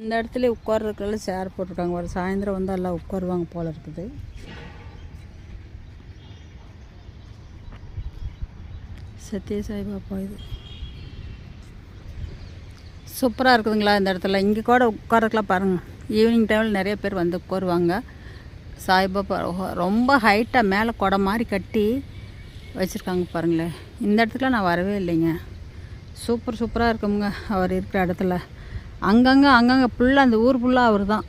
இந்த இடத்துல உட்கார்றதுக்கெல்லாம் சேர் போட்டிருக்காங்க. ஒரு சாயந்தரம் வந்து எல்லாம் உட்காருவாங்க போல இருக்குது. சத்ய சாய்பாபா இது. சூப்பராக இருக்குதுங்களா இந்த இடத்துல. இங்கே கூட உட்காரக்கலாம் பாருங்கள் ஈவினிங் டைமில் நிறைய பேர் வந்து உட்காருவாங்க. சாய்பாபா ரொம்ப ஹைட்டாக மேலே குடம் மாதிரி கட்டி வச்சுருக்காங்க பாருங்களேன். இந்த இடத்துக்குலாம் நான் வரவே இல்லைங்க. சூப்பர் சூப்பராக இருக்குங்க. அவர் இருக்கிற இடத்துல. அங்கங்கே அங்கங்கே ஃபுல்லாக அந்த ஊர் ஃபுல்லாக அவர் தான்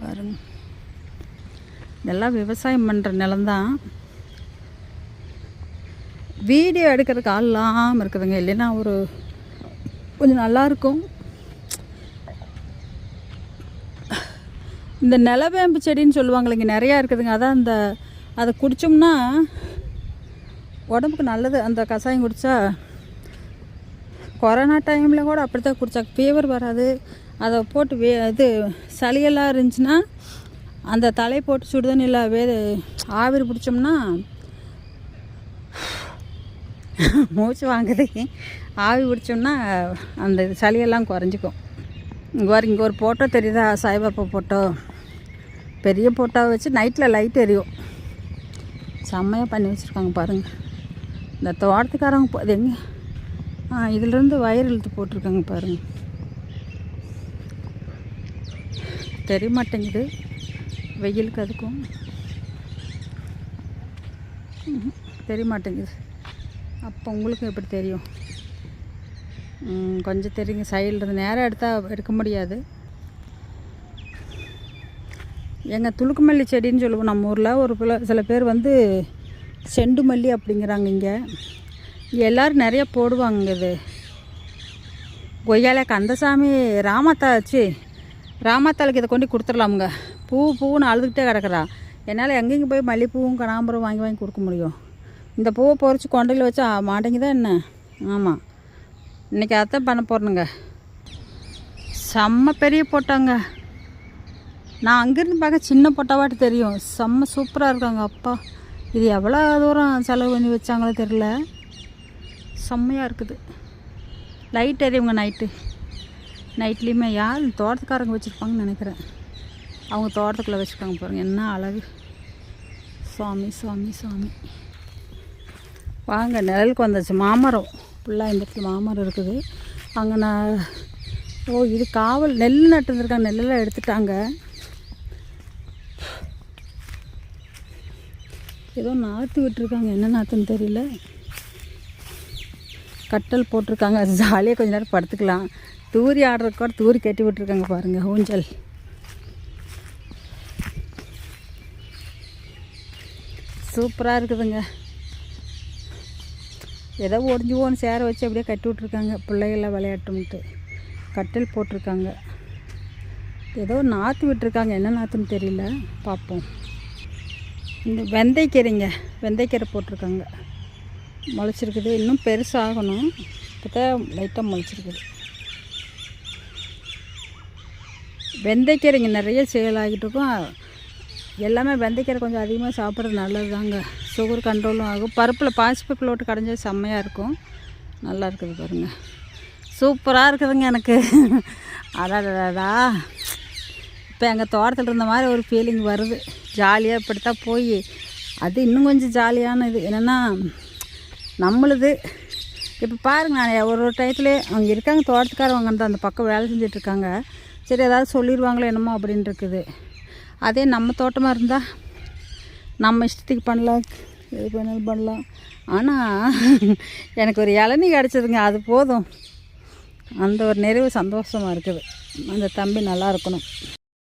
பாருங்க. இதெல்லாம் விவசாயம் பண்ணுற நிலம்தான். வீடியோ எடுக்கிறதுக்கு ஆள் இல்லாமல் இருக்குதுங்க. இல்லைன்னா ஒரு கொஞ்சம் நல்லாயிருக்கும் இந்த நிலவேம்பு செடின்னு சொல்லுவாங்க இங்கே நிறையா இருக்குதுங்க. அதான் அந்த அதை குடித்தோம்னா உடம்புக்கு நல்லது. அந்த கஷாயம் குடித்தா கொரோனா டைமில் கூட அப்படி தான் குடித்தா ஃபீவர் வராது. அதை போட்டு வே இது சளியெல்லாம் இருந்துச்சுன்னா அந்த தலை போட்டு சுடுதண்ணியில் வே ஆவிரி பிடிச்சோம்னா மூச்சு வாங்குது. ஆவி பிடிச்சோம்னா அந்த சளியெல்லாம் குறைஞ்சிக்கும். இங்கே வர இங்கே ஒரு ஃபோட்டோ தெரியுதா? சாய்பாபா ஃபோட்டோ பெரிய ஃபோட்டோவை வச்சு நைட்டில் லைட் எரியும். செம்மையாக பண்ணி வச்சுருக்காங்க பாருங்கள் இந்த தோட்டத்துக்காரங்க போ- எங்கே? ஆ இதுலேருந்து வயர் இழுத்து போட்டிருக்காங்க பாருங்கள் தெரிய மாட்டேங்குது வெயிலுக்கு அதுக்கும் தெரிய மாட்டேங்குது அப்போ உங்களுக்கும் எப்படி தெரியும்? கொஞ்சம் தெரியுங்க. சைடில் இருந்து நேராக எடுத்தால் எடுக்க முடியாது. எங்கள் துளுக்குமல்லி செடின்னு சொல்லுவோம் நம்ம ஊரில். ஒரு சில பேர் வந்து செண்டு மல்லி அப்படிங்கிறாங்க இங்கே. எல்லோரும் நிறைய போடுவாங்க இது. கொய்யால கந்தசாமி ராமாத்தாச்சு ராமத்தாளுக்கு இதை கொண்டு கொடுத்துடலாமுங்க. பூ பூன்னு அழுதுகிட்டே கிடக்குறா. என்னால் எங்கெங்கே போய் மல்லிப்பூவும் கனாம்பரம் வாங்கி வாங்கி கொடுக்க முடியும்? இந்த பூவை பொறிச்சு கொண்டையில் வச்சா மாட்டேங்குதா என்ன? ஆமாம் இன்றைக்கி அதான் பண்ண போகிறேனுங்க செம்ம பெரிய போட்டாங்க. நான் அங்கேருந்து பார்க்க சின்ன பொட்டாவாட்டு தெரியும். செம்ம சூப்பராக இருக்காங்க அப்பா. இது எவ்வளோ தூரம் செலவு பண்ணி வச்சாங்களோ தெரில செம்மையாக இருக்குது. லைட் எரியுங்க நைட்டு நைட்லேயுமே யார் தோட்டத்துக்காரங்க வச்சுருப்பாங்கன்னு நினைக்கிறேன். அவங்க தோட்டத்துக்குள்ளே வச்சுருக்காங்க பாருங்கள் என்ன அழகு. சுவாமி சுவாமி சுவாமி. வாங்க நிழலுக்கு வந்தாச்சு. மாமரம். ஃபுல்லாக இந்த இடத்துல மாமரம் இருக்குது. அங்கே நான் ஓ இது காவல் நெல் நட்டுருந்துருக்காங்க. நெல்லெல்லாம் எடுத்துட்டாங்க. ஏதோ நாற்று விட்டுருக்காங்க. என்ன நாற்றுன்னு தெரியல. கட்டல் போட்டிருக்காங்க. அது ஜாலியாக கொஞ்ச நேரம் படுத்துக்கலாம். தூரி ஆடுறதுக்கு கூட தூரி கட்டி விட்டுருக்காங்க பாருங்கள் ஊஞ்சல். சூப்பராக இருக்குதுங்க. ஏதோ ஒடிஞ்சு போன்னு சேர வச்சு அப்படியே கட்டி விட்ருக்காங்க பிள்ளைகள்லாம் விளையாட்டும்ட்டு. கட்டில் போட்டிருக்காங்க. ஏதோ நாற்று விட்டுருக்காங்க. என்ன நாற்றுன்னு தெரியல. பார்ப்போம். இந்த வெந்தயக்கீரைங்க. வெந்தயக்கீரை போட்டிருக்காங்க. முளைச்சிருக்குது. இன்னும் பெருசாகணும். இப்போ தான் லைட்டாக முளைச்சிருக்குது. வெந்தயக்கீரைங்க நிறைய சேல் ஆகிட்டு இருக்கும். எல்லாமே வெந்தயக்கீரை கொஞ்சம் அதிகமாக சாப்பிட்றது நல்லது தாங்க சுகர் கண்ட்ரோலும் ஆகும். பருப்பில் பாசிப்பருப்பில் விட்டு கடைஞ்சா செம்மையாக இருக்கும். நல்லா இருக்குது பாருங்கள் சூப்பராக இருக்குதுங்க எனக்கு. அடாடா இப்போ எங்கள் தோட்டத்தில் இருந்த மாதிரி ஒரு ஃபீலிங் வருது. ஜாலியாக இப்படித்தான் போய். அது இன்னும் கொஞ்சம் ஜாலியான இது. என்னென்னா நம்மளுது. இப்போ பாருங்கள் நான் ஒரு ஒரு டயத்துல அவங்க இருக்காங்க தோட்டத்துக்காரவங்க வந்து அந்த பக்கம் வேலை செஞ்சிட்ருக்காங்க சரி ஏதாவது சொல்லிடுவாங்களோ என்னமோ அப்படின்னு இருக்குது. அதே நம்ம தோட்டமாக இருந்தால் நம்ம இஷ்டத்துக்கு பண்ணலாம் எது வேணாலும் பண்ணலாம். ஆனால் எனக்கு ஒரு இளநீ கிடச்சதுங்க அது போதும். அந்த ஒரு நிறைவு சந்தோஷமாக இருக்குது. அந்த தம்பி நல்லா இருக்கணும்.